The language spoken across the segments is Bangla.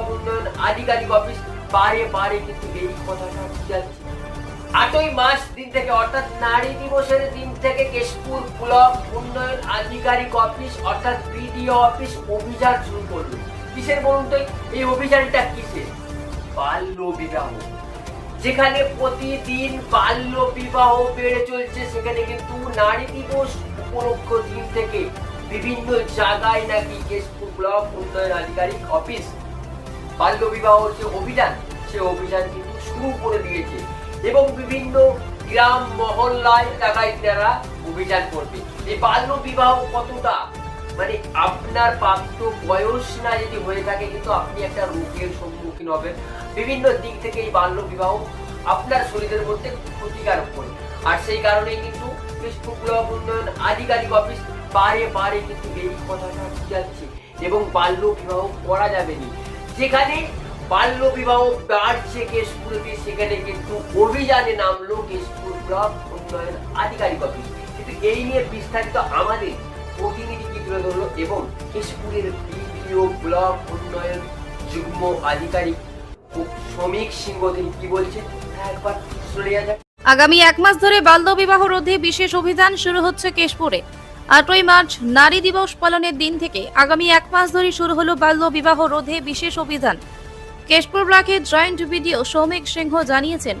ব্লক উন্নয়ন আধিকারিক অফিস বারে বারে কিন্তু এই কথাটা যাচ্ছে আটই দিন থেকে অর্থাৎ নারী দিবসের দিন থেকে কেশপুর ব্লক উন্নয়ন আধিকারিক অফিস অর্থাৎ বিডিও অফিস অভিযান শুরু করল। কিসের বলুন তো? এই অভিযানটা কিসের? বাল্য বিবাহ। যেখানে প্রতিদিন বাল্য বিবাহ বেড়ে চলছে, সেখানে কিন্তু নারী দিবস উপলক্ষ দিন থেকে বিভিন্ন জায়গায় নাকি কেশপুর ব্লক উন্নয়ন আধিকারিক অফিস বাল্য বিবাহ যে অভিযান, সে অভিযান কিন্তু শুরু করে দিয়েছে। এবং বিভিন্ন গ্রাম, মহল্লায় জায়গায় তারা অভিযান করবে। এই বাল্য বিবাহ কতটা? মানে আপনার প্রাপ্ত বয়স না যদি হয়ে থাকে, কিন্তু আপনি একটা রোগের সম্মুখীন হবেন। বিভিন্ন দিক থেকে এই বাল্য বিবাহ আপনার শরীরের মধ্যে ক্ষতিকারক করে। আর সেই কারণেই কিন্তু ব্লক উন্নয়ন আধিকারিক অফিস বারে বারে কিন্তু এই কথাটা যাচ্ছে এবং বাল্য বিবাহ করা যাবে না। যেখানে বাল্য বিবাহ বাড়ছে কেশপুরতে সেখানে কিন্তু অভিযানে নামলো কেশপুর ব্লক উন্নয়ন আধিকারিক অফিস। কিন্তু এই নিয়ে বিস্তারিত আমাদের প্রতিনিধি কি তুলে ধরলো এবং কেশপুরের বিডিও ব্লক উন্নয়ন যুগ্ম আধিকারিক শ্রমিক সিংহ কি বলছেন একবার শুনে যাক। আগামী এক মাস ধরে বাল্য বিবাহ রোধে বিশেষ অভিযান শুরু হচ্ছে কেশপুরে। আটই মার্চ নারী দিবস পালনের দিন থেকে আগামী এক মাস ধরে শুরু হলো বাল্য বিবাহ রোধে বিশেষ অভিযান। কেশপুর ব্লকের জয়েন্ট ভিডিও সৌমিক সিংহ জানিয়েছেন,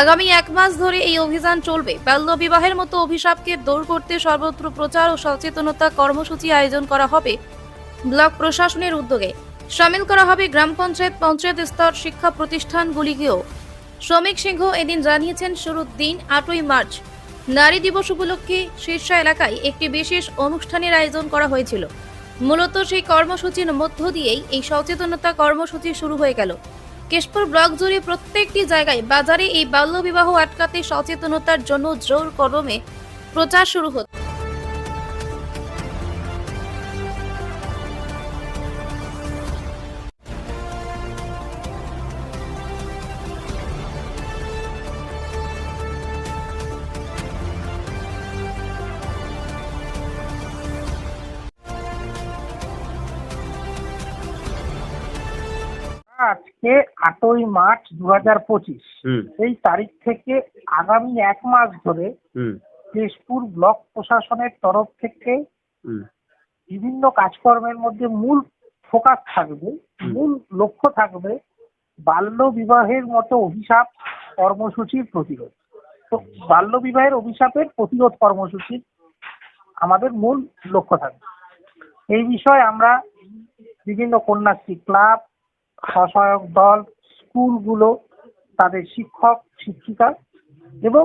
আগামী এক মাস ধরে এই অভিযান চলবে। বাল্য বিবাহের মতো অভিশাপকে দূর করতে সর্বত্র প্রচার ও সচেতনতা কর্মসূচি আয়োজন করা হবে ব্লক প্রশাসনের উদ্যোগে। সামিল করা হবে গ্রাম পঞ্চায়েত পঞ্চায়েত স্তর শিক্ষা প্রতিষ্ঠানগুলিকেও। শ্রমিক সিংহ এদিন জানিয়েছেন, শুরুর দিন আটই মার্চ নারী দিবস উপলক্ষে শীর্ষা এলাকায় একটি বিশেষ অনুষ্ঠানের আয়োজন করা হয়েছিল। মূলত সেই কর্মসূচির মধ্য দিয়েই এই সচেতনতা কর্মসূচি শুরু হয়ে গেল। কেশপুর ব্লক জুড়ে প্রত্যেকটি জায়গায় বাজারে এই বাল্যবিবাহ আটকাতে সচেতনতার জন্য জোর কদমে প্রচার শুরু হচ্ছে আজকে আটই মার্চ দু হাজার পঁচিশ এই তারিখ থেকে আগামী এক মাস ধরে কেশপুর ব্লক প্রশাসনের তরফ থেকে বিভিন্ন কাজকর্মের মধ্যে মূল ফোকাস থাকবে মূল লক্ষ্য থাকবে বাল্য বিবাহের মতো অভিশাপ কর্মসূচির প্রতিরোধ। তো বাল্য বিবাহের অভিশাপের প্রতিরোধ কর্মসূচির আমাদের মূল লক্ষ্য থাকবে। এই বিষয়ে আমরা বিভিন্ন কন্যাশ্রী ক্লাব সহায়ক দল স্কুলগুলো তাদের শিক্ষক শিক্ষিকা এবং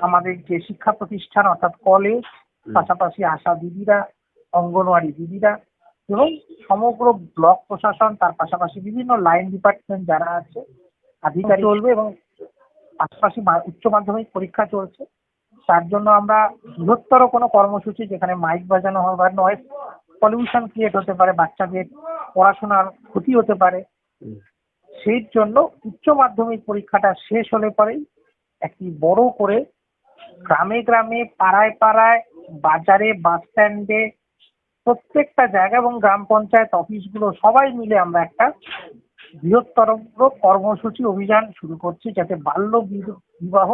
আমাদের যে শিক্ষা প্রতিষ্ঠান অর্থাৎ কলেজ পাশাপাশি আশা দিদিরা অঙ্গনওয়াড়ি দিদিরা এবং সমগ্র ব্লক প্রশাসন তার পাশাপাশি বিভিন্ন লাইন ডিপার্টমেন্ট যারা আছে আধিকারিক চলবে এবং পাশাপাশি উচ্চ মাধ্যমিক পরীক্ষা চলছে তার জন্য আমরা বৃহত্তর কোনো কর্মসূচি যেখানে মাইক বাজানো হয় বা নয়েজ পলিউশন ক্রিয়েট হতে পারে বাচ্চাদের পড়াশোনার ক্ষতি হতে পারে। সেই জন্য উচ্চ মাধ্যমিক পরীক্ষাটা শেষ হলে পরেই একটি বড় করে গ্রামে গ্রামে পাড়ায় পাড়ায় বাজারে বাস স্ট্যান্ডে প্রত্যেকটা জায়গা এবং গ্রাম পঞ্চায়েত অফিসগুলো সবাই মিলে আমরা একটা বৃহত্তর কর্মসূচি অভিযান শুরু করছি যাতে বাল্য বিবাহ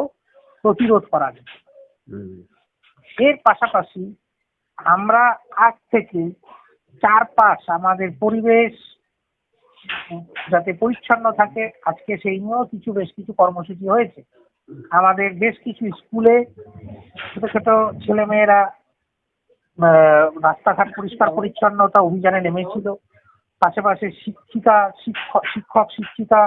প্রতিরোধ করা যায়। এর পাশাপাশি আমরা আজ থেকে চারপাশ আমাদের পরিবেশ যাতে পরিচ্ছন্ন থাকে। আজকে সেই নিয়েও কিছু বেশ কিছু কর্মসূচি হয়েছে। আমাদের বেশ কিছু স্কুলে ছোট ছোট ছেলে মেয়েরা রাস্তাঘাট পরিষ্কার পরিচ্ছন্নতা অভিযানে নেমেছিল। পাশাপাশি শিক্ষিকা, শিক্ষক শিক্ষক, শিক্ষিকা